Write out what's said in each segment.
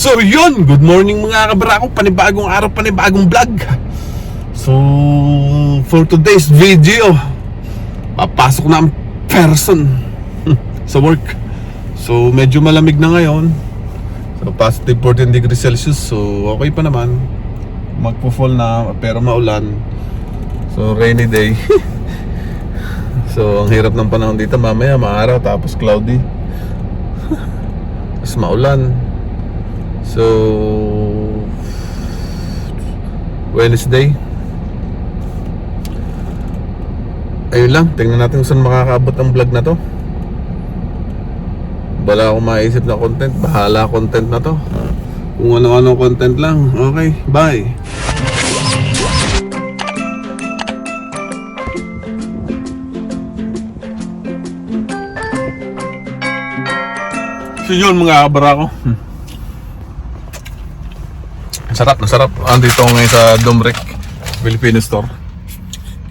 So yun, good morning mga kabarako, panibagong araw, panibagong vlog. So for today's video, papasok na ang person sa work. So medyo malamig na ngayon. So positive 14 degrees Celsius, so okay pa naman. Magpo-fall na pero maulan. So rainy day. so ang hirap ng panahon dito, mamaya maaraw tapos cloudy. Tapos maulan. So Wednesday. Ayun lang, tingnan natin kung saan makakaabot ang vlog na to. Wala akong maisip na content, bahala content na to. Kung ano-ano content lang. Okay, bye. So yun mga kabarako. Hmm. Sarap na sarap. Andito ako ngayon sa Domrek Filipino Store.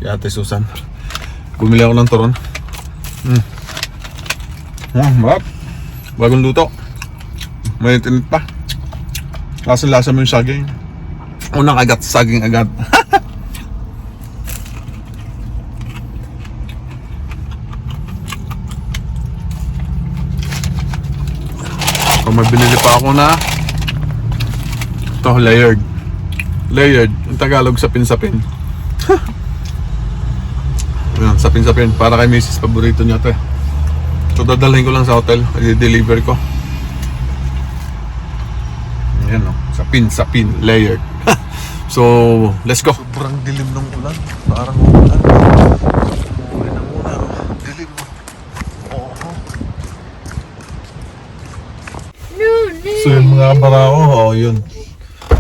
Kay Ate Susan. Bumili ako ng turon. Hmm. Ah, marap. Bagong luto. May tinit pa. Lasa-lasa mo yung saging. Unang agat, saging agad. So, may binili pa ako na ito, layered. Layered. Yung Tagalog, sapin-sapin. Ayan, sapin-sapin. Para kay Mrs. Paborito niya ito eh. So, dadalhin ko lang sa hotel. I-deliver ko. Ayan o. Sapin-sapin. Layered. so, let's go. Sobrang dilim ng ulan. Parang. Dilim mo. So yun mga barako, oh yun.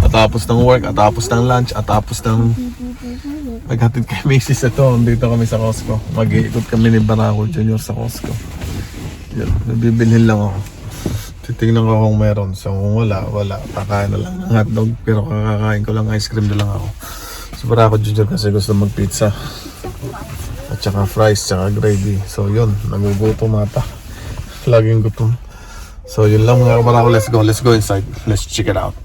Atapos ng work, atapos ng lunch, atapos ng naghatid kay Macy's ito. Dito kami sa Costco. Mag-iikot kami ni Barako Junior sa Costco. Yun, nabibilhin lang ako. Titingnan ko kung meron. So kung wala, wala. Kakain na lang ng hotdog. Pero kakakain ko lang ice cream na lang ako. So Barako Junior kasi gusto mag-pizza. At saka fries, saka gravy. So yun, nagugutom ata. Laging gutom. So yun lang mga kabarako, let's go, let's go inside. Let's check it out.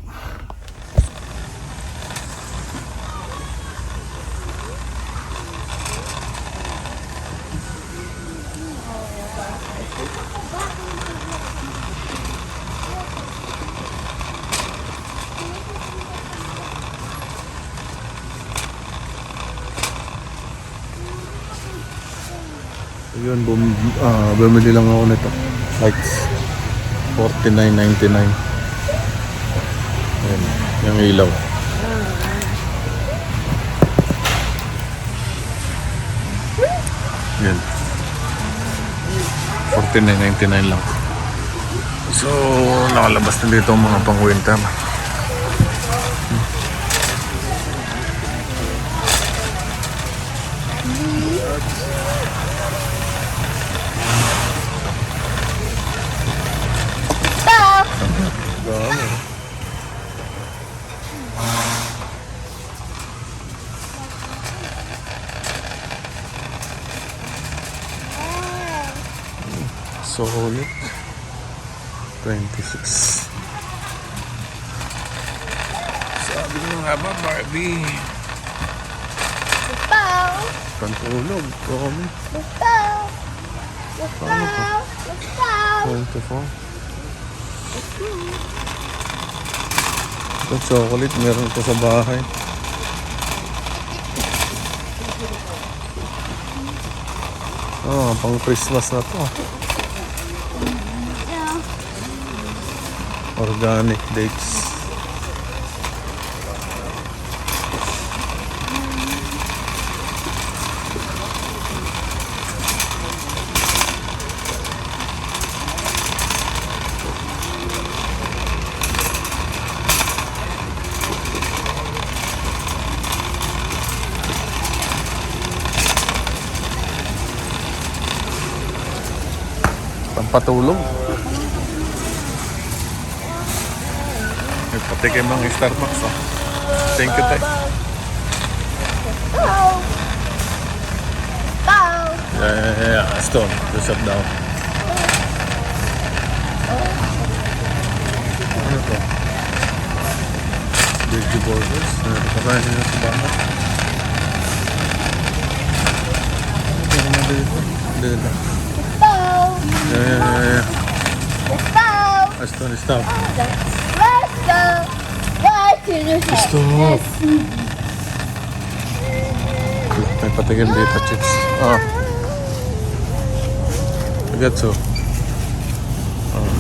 Yun, bum, ah, bumili lang ako nito. Lights. 49.99. Ayan, yung ilaw. Yan. 49.99 lang. So, nakalabas na dito ang mga pang-winter. Dami. Solid. 26. Sabi mo nga ba, Barbie? Bow, Pantulog. Kami. bow, Paano to? bow. 24. Ito chocolate, meron ko sa bahay. Oh, pang Christmas na to. organic dates. tempat tulung Pampatulog. Nagpatikim ng Starbucks oh. Thank you, Tay. Bow. Bow. Yeah, yeah, yeah, yeah. Stone. Usap daw. Ano to? Veggie burgers. Nakakain nila sa bahay. Ano naman dito? Dito. Bow. Yeah, yeah, yeah, yeah. Bow. Aston, stop. Let's go. Right to the head. Stop. May patigil dito, chips. Ah. Agatso. Ah.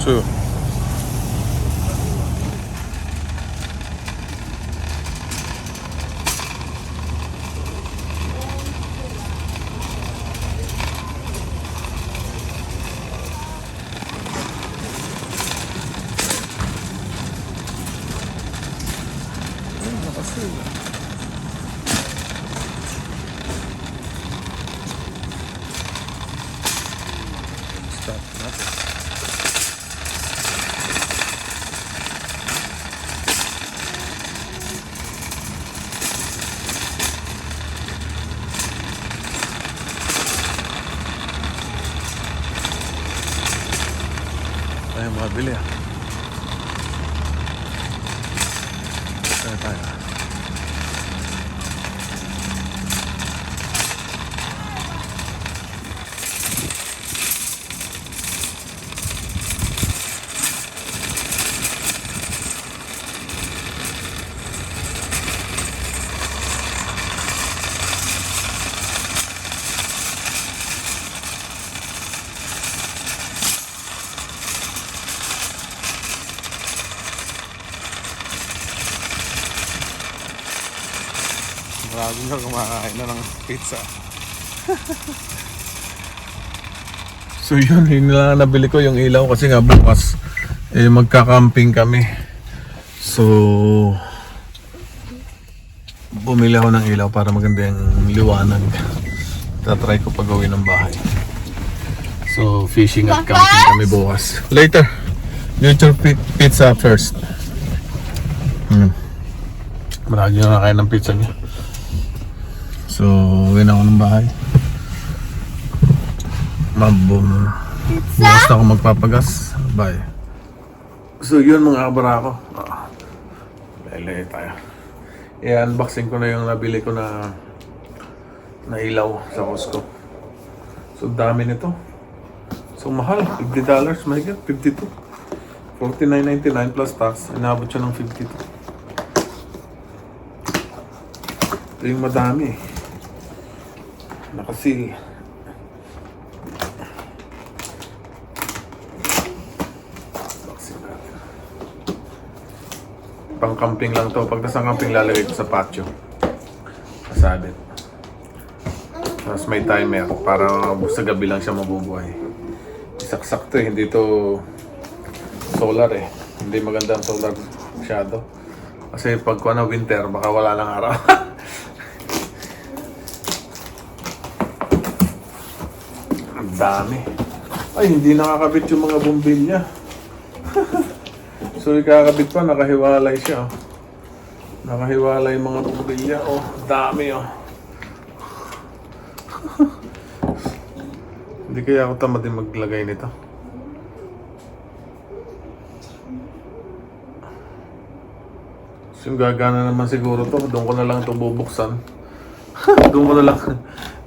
Two. Stop. Nothing. Tayo mabili ah. Tayo tayo. Marami na kumakain na ng pizza. so yun, yun lang ang nabili ko yung ilaw kasi nga bukas eh magka-camping kami. So bumili ako ng ilaw para maganda yung liwanag. Tatry ko pagawin ng bahay. So fishing at camping kami bukas. Later, future pi- pizza first. Hmm. Marami na nakain ng pizza niya. So, na ako ng bahay. Mabum. Bukas na ako magpapagas. Bye. So, yun mga kabarako. Ah, Lele tayo. I-unboxing ko na yung nabili ko na na ilaw sa Costco. So, dami nito. So, mahal. $50 dollars. My God, 52. $49.99 plus tax. Inabot siya ng 52. Ito yung madami. Nakasil. Pang camping lang to. Pag nasa camping lalagay ko sa patio. Kasabit. Tapos may timer para sa gabi lang siya mabubuhay. Saksak to eh. Hindi to solar eh. Hindi maganda ang solar masyado. Kasi pag kuha na winter, baka wala lang araw. Ang dami. Ay, hindi nakakabit yung mga bumbilya. so, ikakabit pa, nakahiwalay siya. oh. Nakahiwalay yung mga bumbilya. Oh, dami oh. hindi kaya ako tamad din maglagay nito. So, gagana naman siguro to. Doon ko na lang ito bubuksan. doon ko na lang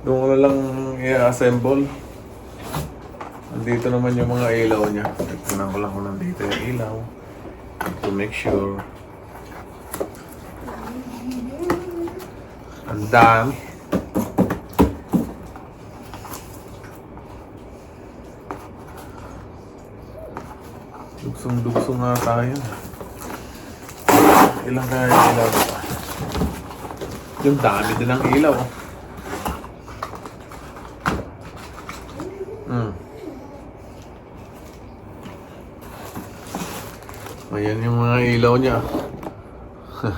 doon ko na lang i-assemble. Nandito naman yung mga ilaw niya. Tignan ko lang kung nandito yung ilaw. To make sure. Ang dami. Dugsong-dugsong nga tayo. Ilang kaya ilaw dito? Yung dami din ng ilaw. oh. Ayan yung mga ilaw niya.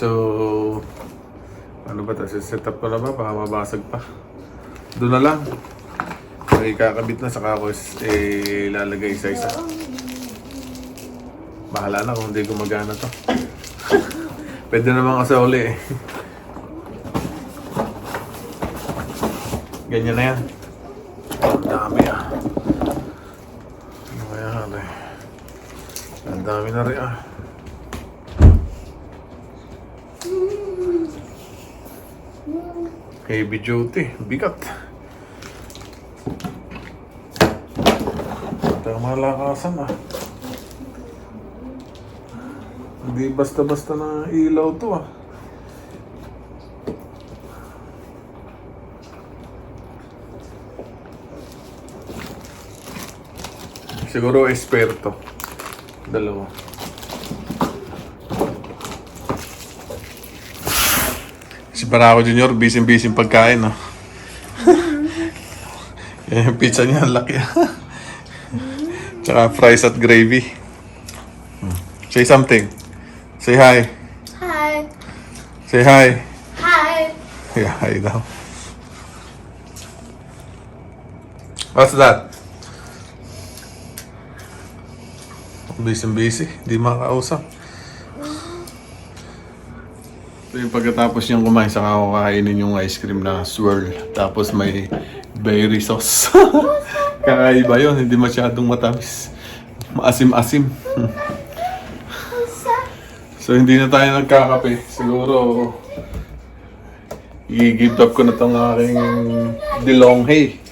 so, ano ba ito? Set up ko na ba? Baka mabasag pa. Doon na lang. May kakabit na saka ako eh, lalagay isa-isa. Bahala na kung hindi gumagana to. Pwede naman kasi uli eh. Ganyan na yan. na rin ah. Heavy duty, bigat. Tama lakasan ah. Hindi basta-basta na ilaw to ah. Siguro esperto. Dalawa. Barako Junior, busy-busy pagkain, no? Yan yung pizza niya, ang laki. Tsaka fries at gravy. Say something. Say hi. Hi. Say hi. Hi. Yeah, hi daw. What's that? Busy-busy. Di makakausap. So yung pagkatapos niyang kumain, saka ako kakainin yung ice cream na swirl. Tapos may berry sauce. Kakaiba yun, hindi masyadong matamis. Maasim-asim. so hindi na tayo nagkakape. Siguro i-give up ko na tong aking dilonghe.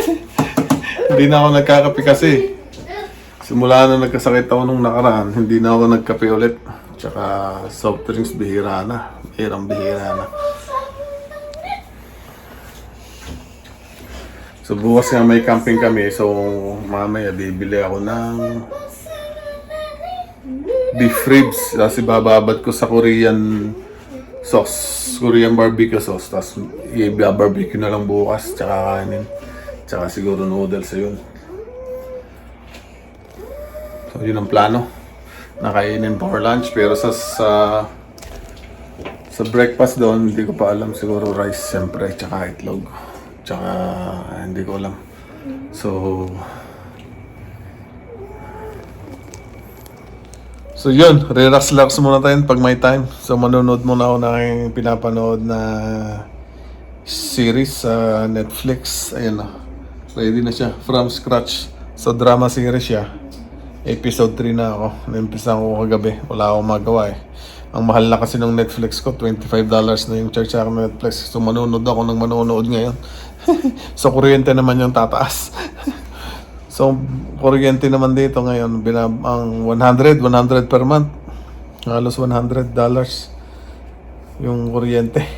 hindi na ako nagkakape kasi. Simula na nagkasakit ako nung nakaraan, hindi na ako nagkape ulit. Tsaka soft drinks bihira na. Bihirang bihira na. So bukas nga may camping kami, so mamaya bibili ako ng beef ribs. Tapos ibababad ko sa Korean sauce, Korean barbecue sauce. Tapos i-barbecue na lang bukas, tsaka kanin. Tsaka siguro noodles yun. So yun ang plano. Nakainin for lunch pero sa sa sa breakfast doon, hindi ko pa alam siguro rice siyempre tsaka itlog. Tsaka hindi ko alam. So So yun, relax-relax muna tayo pag may time. So manonood muna ako ng pinapanood na series sa Netflix. Ayan na. Ready na siya. From scratch. So drama series siya. Episode 3 na ako. Naimpisan ko kagabi. Wala akong magawa eh. Ang mahal na kasi ng Netflix ko, $25 na yung sa akin ng Netflix. So manonood ako ng manonood ngayon. so kuryente naman yung tataas. So, kuryente naman dito ngayon, binab ang 100, 100 per month. Halos 100 dollars yung kuryente.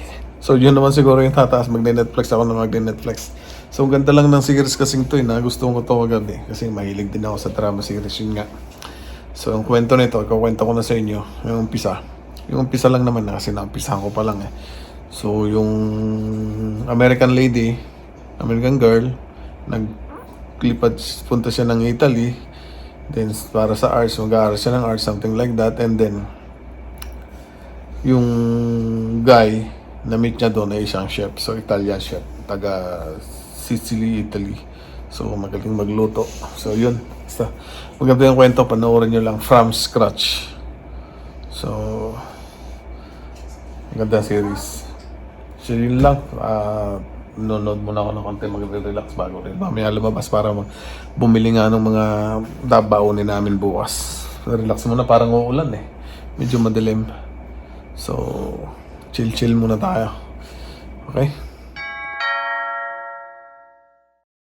So, yun naman siguro yung tataas. Magne-Netflix ako na magne-Netflix. So, ganda lang ng series kasing to, eh, na gusto ko to kagabi. Kasi mahilig din ako sa drama series, yun nga. So, ang kwento nito, ikukwento ko na sa inyo, yung umpisa. Yung umpisa lang naman, kasi naumpisahan ko pa lang eh. So, yung American lady, American girl, naglipad, punta siya ng Italy. Then, para sa arts, mag-aaral siya ng arts, something like that. And then, yung guy na meet niya doon ay isang chef. So, Italian chef. Taga Sicily, Italy. So, magaling magluto. So, yun. Basta, maganda yung kwento. Panoorin nyo lang from scratch. So, maganda series. So, yun lang. Ah, nanonood muna ako ng konti magre-relax bago rin. Mamaya lumabas para mag- bumili nga ng mga dabaunin namin bukas. Relax muna, parang uulan eh. Medyo madilim. So, chill-chill muna tayo. Okay?